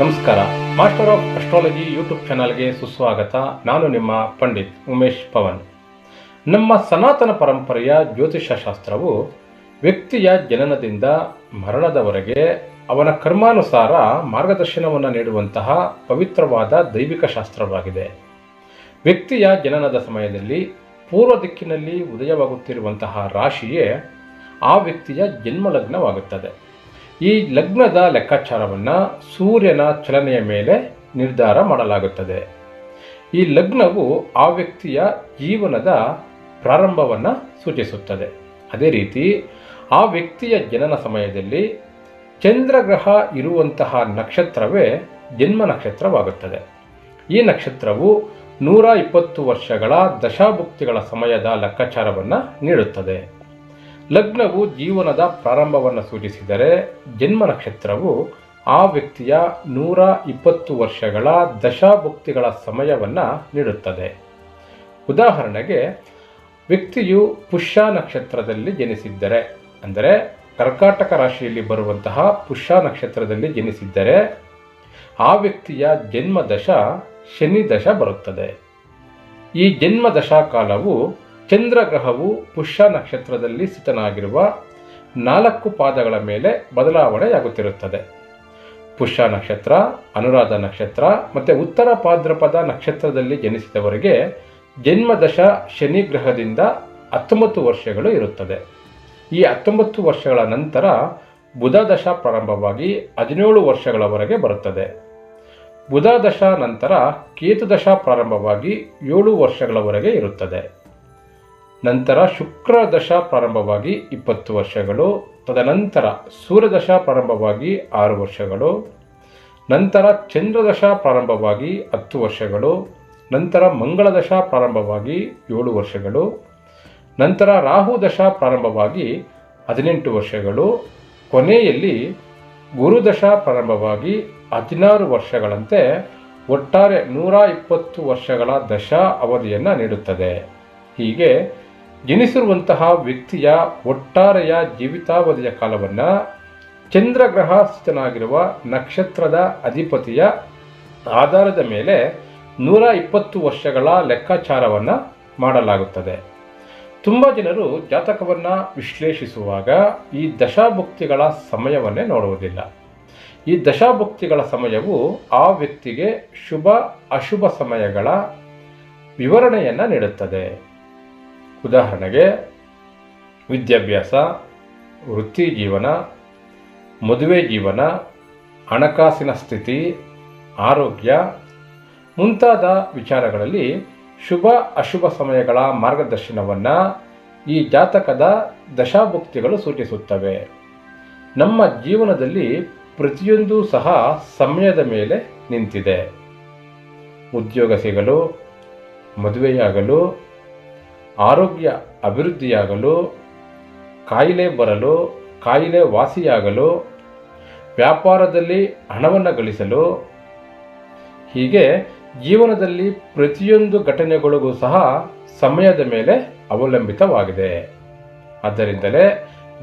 ನಮಸ್ಕಾರ. Master of astrology YouTube ಚಾನಲ್ಗೆ ಸುಸ್ವಾಗತ. ನಾನು ನಿಮ್ಮ ಪಂಡಿತ್ ಉಮೇಶ್ ಪವನ್. ನಮ್ಮ ಸನಾತನ ಪರಂಪರೆಯ ಜ್ಯೋತಿಷ ಶಾಸ್ತ್ರವು ವ್ಯಕ್ತಿಯ ಜನನದಿಂದ ಮರಣದವರೆಗೆ ಅವನ ಕರ್ಮಾನುಸಾರ ಮಾರ್ಗದರ್ಶನವನ್ನು ನೀಡುವಂತಹ ಪವಿತ್ರವಾದ ದೈವಿಕ ಶಾಸ್ತ್ರವಾಗಿದೆ. ವ್ಯಕ್ತಿಯ ಜನನದ ಸಮಯದಲ್ಲಿ ಪೂರ್ವ ದಿಕ್ಕಿನಲ್ಲಿ ಉದಯವಾಗುತ್ತಿರುವಂತಹ ರಾಶಿಯೇ ಆ ವ್ಯಕ್ತಿಯ ಜನ್ಮಲಗ್ನವಾಗುತ್ತದೆ. ಈ ಲಗ್ನದ ಲೆಕ್ಕಾಚಾರವನ್ನು ಸೂರ್ಯನ ಚಲನೆಯ ಮೇಲೆ ನಿರ್ಧಾರ ಮಾಡಲಾಗುತ್ತದೆ. ಈ ಲಗ್ನವು ಆ ವ್ಯಕ್ತಿಯ ಜೀವನದ ಪ್ರಾರಂಭವನ್ನು ಸೂಚಿಸುತ್ತದೆ. ಅದೇ ರೀತಿ ಆ ವ್ಯಕ್ತಿಯ ಜನನ ಸಮಯದಲ್ಲಿ ಚಂದ್ರಗ್ರಹ ಇರುವಂತಹ ನಕ್ಷತ್ರವೇ ಜನ್ಮ ನಕ್ಷತ್ರವಾಗುತ್ತದೆ. ಈ ನಕ್ಷತ್ರವು ನೂರ ಇಪ್ಪತ್ತು ವರ್ಷಗಳ ದಶಾಭುಕ್ತಿಗಳ ಸಮಯದ ಲೆಕ್ಕಾಚಾರವನ್ನು ನೀಡುತ್ತದೆ. ಲಗ್ನವು ಜೀವನದ ಪ್ರಾರಂಭವನ್ನು ಸೂಚಿಸಿದರೆ ಜನ್ಮ ನಕ್ಷತ್ರವು ಆ ವ್ಯಕ್ತಿಯ ನೂರ ಇಪ್ಪತ್ತು ವರ್ಷಗಳ ದಶಾಭುಕ್ತಿಗಳ ಸಮಯವನ್ನು ನೀಡುತ್ತದೆ. ಉದಾಹರಣೆಗೆ, ವ್ಯಕ್ತಿಯು ಪುಷ್ಯ ನಕ್ಷತ್ರದಲ್ಲಿ ಜನಿಸಿದ್ದರೆ, ಅಂದರೆ ಕರ್ಕಾಟಕ ರಾಶಿಯಲ್ಲಿ ಬರುವಂತಹ ಪುಷ್ಯ ನಕ್ಷತ್ರದಲ್ಲಿ ಜನಿಸಿದ್ದರೆ, ಆ ವ್ಯಕ್ತಿಯ ಜನ್ಮದಶ ಶನಿ ದಶ ಬರುತ್ತದೆ. ಈ ಜನ್ಮದಶಾ ಕಾಲವು ಚಂದ್ರಗ್ರಹವು ಪುಷ್ಯ ನಕ್ಷತ್ರದಲ್ಲಿ ಸ್ಥಿತನಾಗಿರುವ ನಾಲ್ಕು ಪಾದಗಳ ಮೇಲೆ ಬದಲಾವಣೆಯಾಗುತ್ತಿರುತ್ತದೆ. ಪುಷ್ಯ ನಕ್ಷತ್ರ, ಅನುರಾಧ ನಕ್ಷತ್ರ ಮತ್ತು ಉತ್ತರ ಪಾದ್ರಪದ ನಕ್ಷತ್ರದಲ್ಲಿ ಜನಿಸಿದವರಿಗೆ ಜನ್ಮದಶ ಶನಿ ಗ್ರಹದಿಂದ ಹತ್ತೊಂಬತ್ತು ವರ್ಷಗಳು ಇರುತ್ತದೆ. ಈ ಹತ್ತೊಂಬತ್ತು ವರ್ಷಗಳ ನಂತರ ಬುಧ ದಶ ಪ್ರಾರಂಭವಾಗಿ ಹದಿನೇಳು ವರ್ಷಗಳವರೆಗೆ ಬರುತ್ತದೆ. ಬುಧ ದಶ ನಂತರ ಕೇತುದಶ ಪ್ರಾರಂಭವಾಗಿ ಏಳು ವರ್ಷಗಳವರೆಗೆ ಇರುತ್ತದೆ. ನಂತರ ಶುಕ್ರ ದಶಾ ಪ್ರಾರಂಭವಾಗಿ ಇಪ್ಪತ್ತು ವರ್ಷಗಳು, ತದನಂತರ ಸೂರ್ಯದಶ ಪ್ರಾರಂಭವಾಗಿ ಆರು ವರ್ಷಗಳು, ನಂತರ ಚಂದ್ರದಶ ಪ್ರಾರಂಭವಾಗಿ ಹತ್ತು ವರ್ಷಗಳು, ನಂತರ ಮಂಗಳ ದಶ ಪ್ರಾರಂಭವಾಗಿ ಏಳು ವರ್ಷಗಳು, ನಂತರ ರಾಹು ದಶ ಪ್ರಾರಂಭವಾಗಿ ಹದಿನೆಂಟು ವರ್ಷಗಳು, ಕೊನೆಯಲ್ಲಿ ಗುರುದಶ ಪ್ರಾರಂಭವಾಗಿ ಹದಿನಾರು ವರ್ಷಗಳಂತೆ ಒಟ್ಟಾರೆ ನೂರ ಇಪ್ಪತ್ತು ವರ್ಷಗಳ ದಶಾ ಅವಧಿಯನ್ನು ನೀಡುತ್ತದೆ. ಹೀಗೆ ಜನಿಸಿರುವಂತಹ ವ್ಯಕ್ತಿಯ ಒಟ್ಟಾರೆಯ ಜೀವಿತಾವಧಿಯ ಕಾಲವನ್ನು ಚಂದ್ರಗ್ರಹ ಸ್ಥಿತನಾಗಿರುವ ನಕ್ಷತ್ರದ ಅಧಿಪತಿಯ ಆಧಾರದ ಮೇಲೆ ನೂರ ಇಪ್ಪತ್ತು ವರ್ಷಗಳ ಲೆಕ್ಕಾಚಾರವನ್ನು ಮಾಡಲಾಗುತ್ತದೆ. ತುಂಬ ಜನರು ಜಾತಕವನ್ನು ವಿಶ್ಲೇಷಿಸುವಾಗ ಈ ದಶಾಭುಕ್ತಿಗಳ ಸಮಯವನ್ನೇ ನೋಡುವುದಿಲ್ಲ. ಈ ದಶಾಭುಕ್ತಿಗಳ ಸಮಯವು ಆ ವ್ಯಕ್ತಿಗೆ ಶುಭ ಅಶುಭ ಸಮಯಗಳ ವಿವರಣೆಯನ್ನು ನೀಡುತ್ತದೆ. ಉದಾಹರಣೆಗೆ, ವಿದ್ಯಾಭ್ಯಾಸ, ವೃತ್ತಿ ಜೀವನ, ಮದುವೆ ಜೀವನ, ಹಣಕಾಸಿನ ಸ್ಥಿತಿ, ಆರೋಗ್ಯ ಮುಂತಾದ ವಿಚಾರಗಳಲ್ಲಿ ಶುಭ ಅಶುಭ ಸಮಯಗಳ ಮಾರ್ಗದರ್ಶನವನ್ನು ಈ ಜಾತಕದ ದಶಾಭುಕ್ತಿಗಳು ಸೂಚಿಸುತ್ತವೆ. ನಮ್ಮ ಜೀವನದಲ್ಲಿ ಪ್ರತಿಯೊಂದು ಸಹ ಸಮಯದ ಮೇಲೆ ನಿಂತಿದೆ. ಉದ್ಯೋಗ ಸಿಗಲು, ಮದುವೆಯಾಗಲು ಆರೋಗ್ಯ ಅಭಿವೃದ್ಧಿಯಾಗಲು, ಕಾಯಿಲೆ ಬರಲು, ಕಾಯಿಲೆ ವಾಸಿಯಾಗಲು, ವ್ಯಾಪಾರದಲ್ಲಿ ಹಣವನ್ನು ಗಳಿಸಲು, ಹೀಗೆ ಜೀವನದಲ್ಲಿ ಪ್ರತಿಯೊಂದು ಘಟನೆಗಳಿಗೂ ಸಹ ಸಮಯದ ಮೇಲೆ ಅವಲಂಬಿತವಾಗಿದೆ. ಆದ್ದರಿಂದಲೇ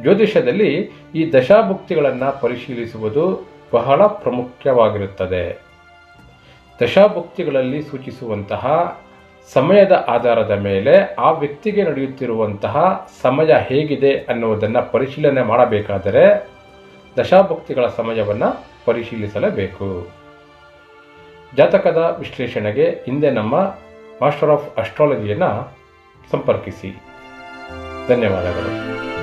ಜ್ಯೋತಿಷ್ಯದಲ್ಲಿ ಈ ದಶಾಭುಕ್ತಿಗಳನ್ನು ಪರಿಶೀಲಿಸುವುದು ಬಹಳ ಪ್ರಾಮುಖ್ಯವಾಗಿರುತ್ತದೆ. ದಶಾಭುಕ್ತಿಗಳಲ್ಲಿ ಸೂಚಿಸುವಂತಹ ಸಮಯದ ಆಧಾರದ ಮೇಲೆ ಆ ವ್ಯಕ್ತಿಗೆ ನಡೆಯುತ್ತಿರುವಂತಹ ಸಮಯ ಹೇಗಿದೆ ಅನ್ನುವುದನ್ನು ಪರಿಶೀಲನೆ ಮಾಡಬೇಕಾದರೆ ದಶಾಭಕ್ತಿಗಳ ಸಮಯವನ್ನು ಪರಿಶೀಲಿಸಲೇಬೇಕು. ಜಾತಕದ ವಿಶ್ಲೇಷಣೆಗೆ ಹಿಂದೆ ನಮ್ಮ ಮಾಸ್ಟರ್ ಆಫ್ ಅಸ್ಟ್ರಾಲಜಿಯನ್ನು ಸಂಪರ್ಕಿಸಿ. ಧನ್ಯವಾದಗಳು.